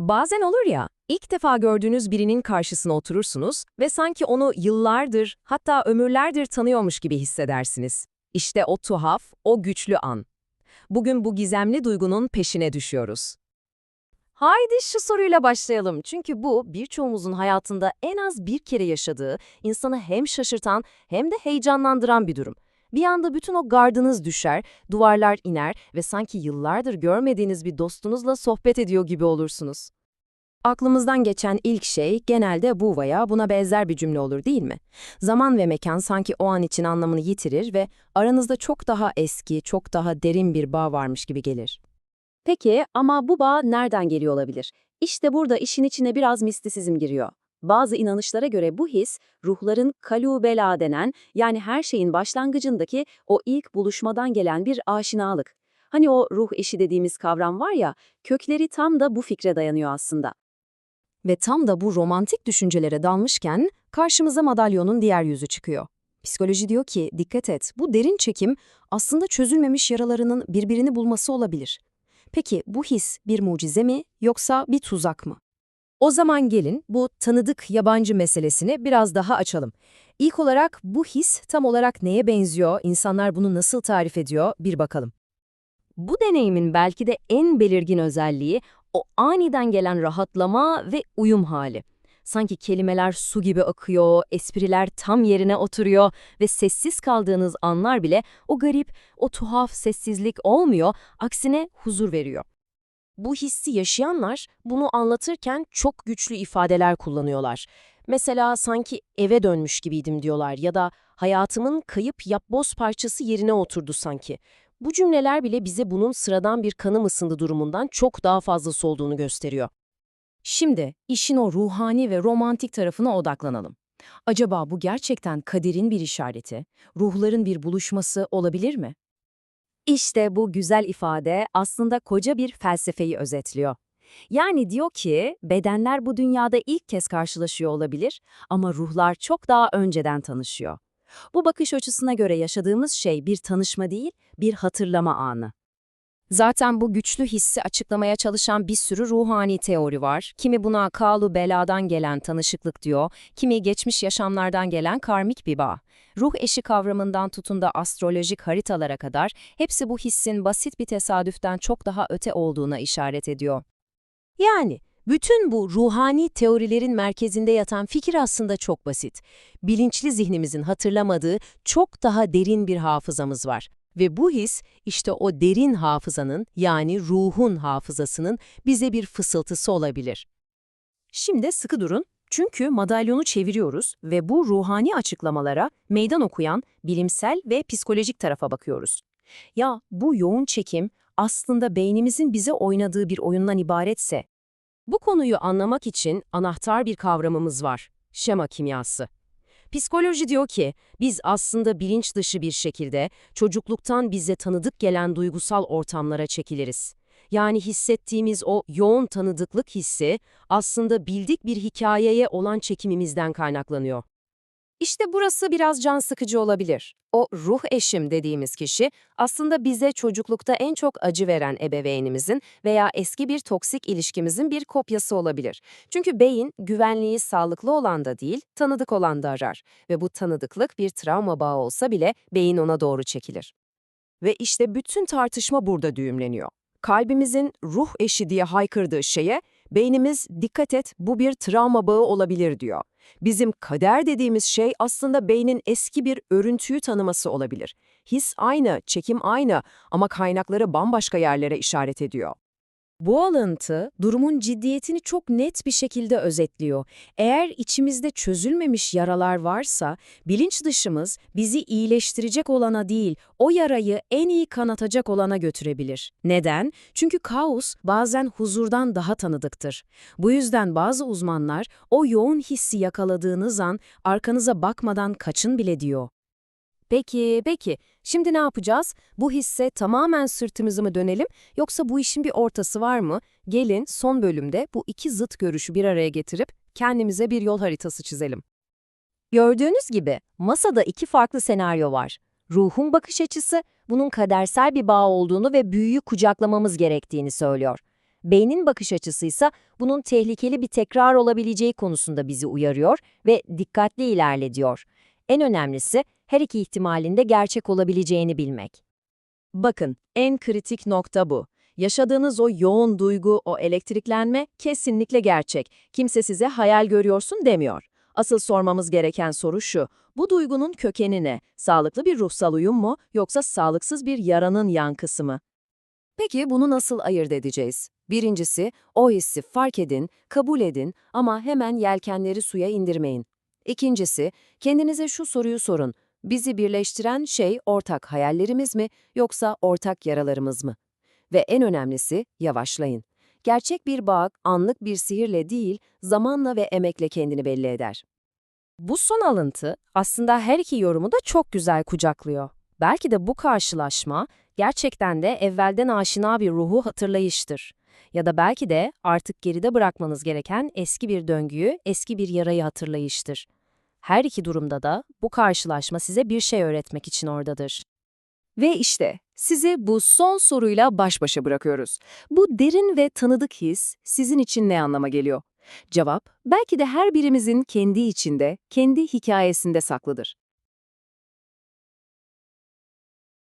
Bazen olur ya, ilk defa gördüğünüz birinin karşısına oturursunuz ve sanki onu yıllardır, hatta ömürlerdir tanıyormuş gibi hissedersiniz. İşte o tuhaf, o güçlü an. Bugün bu gizemli duygunun peşine düşüyoruz. Haydi şu soruyla başlayalım. Çünkü bu birçoğumuzun hayatında en az bir kere yaşadığı, insanı hem şaşırtan hem de heyecanlandıran bir durum. Bir anda bütün o gardınız düşer, duvarlar iner ve sanki yıllardır görmediğiniz bir dostunuzla sohbet ediyor gibi olursunuz. Aklımızdan geçen ilk şey genelde bu veya buna benzer bir cümle olur değil mi? Zaman ve mekan sanki o an için anlamını yitirir ve aranızda çok daha eski, çok daha derin bir bağ varmış gibi gelir. Peki ama bu bağ nereden geliyor olabilir? İşte burada işin içine biraz mistisizm giriyor. Bazı inanışlara göre bu his, ruhların kalubela denen yani her şeyin başlangıcındaki o ilk buluşmadan gelen bir aşinalık. Hani o ruh eşi dediğimiz kavram var ya, kökleri tam da bu fikre dayanıyor aslında. Ve tam da bu romantik düşüncelere dalmışken karşımıza madalyonun diğer yüzü çıkıyor. Psikoloji diyor ki dikkat et bu derin çekim aslında çözülmemiş yaralarının birbirini bulması olabilir. Peki bu his bir mucize mi yoksa bir tuzak mı? O zaman gelin bu tanıdık yabancı meselesini biraz daha açalım. İlk olarak bu his tam olarak neye benziyor, insanlar bunu nasıl tarif ediyor bir bakalım. Bu deneyimin belki de en belirgin özelliği o aniden gelen rahatlama ve uyum hali. Sanki kelimeler su gibi akıyor, espriler tam yerine oturuyor ve sessiz kaldığınız anlar bile o garip, o tuhaf sessizlik olmuyor, aksine huzur veriyor. Bu hissi yaşayanlar bunu anlatırken çok güçlü ifadeler kullanıyorlar. Mesela sanki eve dönmüş gibiydim diyorlar ya da hayatımın kayıp yapboz parçası yerine oturdu sanki. Bu cümleler bile bize bunun sıradan bir kanım ısındı durumundan çok daha fazlası olduğunu gösteriyor. Şimdi işin o ruhani ve romantik tarafına odaklanalım. Acaba bu gerçekten kaderin bir işareti, ruhların bir buluşması olabilir mi? İşte bu güzel ifade aslında koca bir felsefeyi özetliyor. Yani diyor ki bedenler bu dünyada ilk kez karşılaşıyor olabilir ama ruhlar çok daha önceden tanışıyor. Bu bakış açısına göre yaşadığımız şey bir tanışma değil, bir hatırlama anı. Zaten bu güçlü hissi açıklamaya çalışan bir sürü ruhani teori var. Kimi buna kalu beladan gelen tanışıklık diyor, kimi geçmiş yaşamlardan gelen karmik bir bağ. Ruh eşi kavramından tutun da astrolojik haritalara kadar hepsi bu hissin basit bir tesadüften çok daha öte olduğuna işaret ediyor. Yani bütün bu ruhani teorilerin merkezinde yatan fikir aslında çok basit. Bilinçli zihnimizin hatırlamadığı çok daha derin bir hafızamız var. Ve bu his işte o derin hafızanın yani ruhun hafızasının bize bir fısıltısı olabilir. Şimdi sıkı durun çünkü madalyonu çeviriyoruz ve bu ruhani açıklamalara meydan okuyan bilimsel ve psikolojik tarafa bakıyoruz. Ya bu yoğun çekim aslında beynimizin bize oynadığı bir oyundan ibaretse, bu konuyu anlamak için anahtar bir kavramımız var, şema kimyası. Psikoloji diyor ki, biz aslında bilinç dışı bir şekilde çocukluktan bize tanıdık gelen duygusal ortamlara çekiliriz. Yani hissettiğimiz o yoğun tanıdıklık hissi aslında bildik bir hikayeye olan çekimimizden kaynaklanıyor. İşte burası biraz can sıkıcı olabilir. O ruh eşim dediğimiz kişi aslında bize çocuklukta en çok acı veren ebeveynimizin veya eski bir toksik ilişkimizin bir kopyası olabilir. Çünkü beyin güvenliği sağlıklı olan da değil, tanıdık olan da arar ve bu tanıdıklık bir travma bağı olsa bile beyin ona doğru çekilir. Ve işte bütün tartışma burada düğümleniyor. Kalbimizin ruh eşi diye haykırdığı şeye beynimiz dikkat et bu bir travma bağı olabilir diyor. Bizim kader dediğimiz şey aslında beynin eski bir örüntüyü tanıması olabilir. His aynı, çekim aynı ama kaynakları bambaşka yerlere işaret ediyor. Bu alıntı durumun ciddiyetini çok net bir şekilde özetliyor. Eğer içimizde çözülmemiş yaralar varsa, bilinç dışımız bizi iyileştirecek olana değil, o yarayı en iyi kanatacak olana götürebilir. Neden? Çünkü kaos bazen huzurdan daha tanıdıktır. Bu yüzden bazı uzmanlar o yoğun hissi yakaladığınız an arkanıza bakmadan kaçın bile diyor. Peki, peki. Şimdi ne yapacağız? Bu hisse tamamen sırtımızı mı dönelim yoksa bu işin bir ortası var mı? Gelin son bölümde bu iki zıt görüşü bir araya getirip kendimize bir yol haritası çizelim. Gördüğünüz gibi masada iki farklı senaryo var. Ruhun bakış açısı bunun kadersel bir bağ olduğunu ve büyüyü kucaklamamız gerektiğini söylüyor. Beynin bakış açısıysa bunun tehlikeli bir tekrar olabileceği konusunda bizi uyarıyor ve dikkatli ilerle diyor. En önemlisi her iki ihtimalinde gerçek olabileceğini bilmek. Bakın, en kritik nokta bu. Yaşadığınız o yoğun duygu, o elektriklenme kesinlikle gerçek. Kimse size hayal görüyorsun demiyor. Asıl sormamız gereken soru şu. Bu duygunun kökeni ne? Sağlıklı bir ruhsal uyum mu yoksa sağlıksız bir yaranın yankısı mı? Peki bunu nasıl ayırt edeceğiz? Birincisi, o hissi fark edin, kabul edin ama hemen yelkenleri suya indirmeyin. İkincisi, kendinize şu soruyu sorun. Bizi birleştiren şey ortak hayallerimiz mi yoksa ortak yaralarımız mı? Ve en önemlisi yavaşlayın. Gerçek bir bağ anlık bir sihirle değil, zamanla ve emekle kendini belli eder. Bu son alıntı aslında her iki yorumu da çok güzel kucaklıyor. Belki de bu karşılaşma gerçekten de evvelden aşina bir ruhu hatırlayıştır. Ya da belki de artık geride bırakmanız gereken eski bir döngüyü, eski bir yarayı hatırlayıştır. Her iki durumda da bu karşılaşma size bir şey öğretmek için oradadır. Ve işte sizi bu son soruyla baş başa bırakıyoruz. Bu derin ve tanıdık his sizin için ne anlama geliyor? Cevap, belki de her birimizin kendi içinde, kendi hikayesinde saklıdır.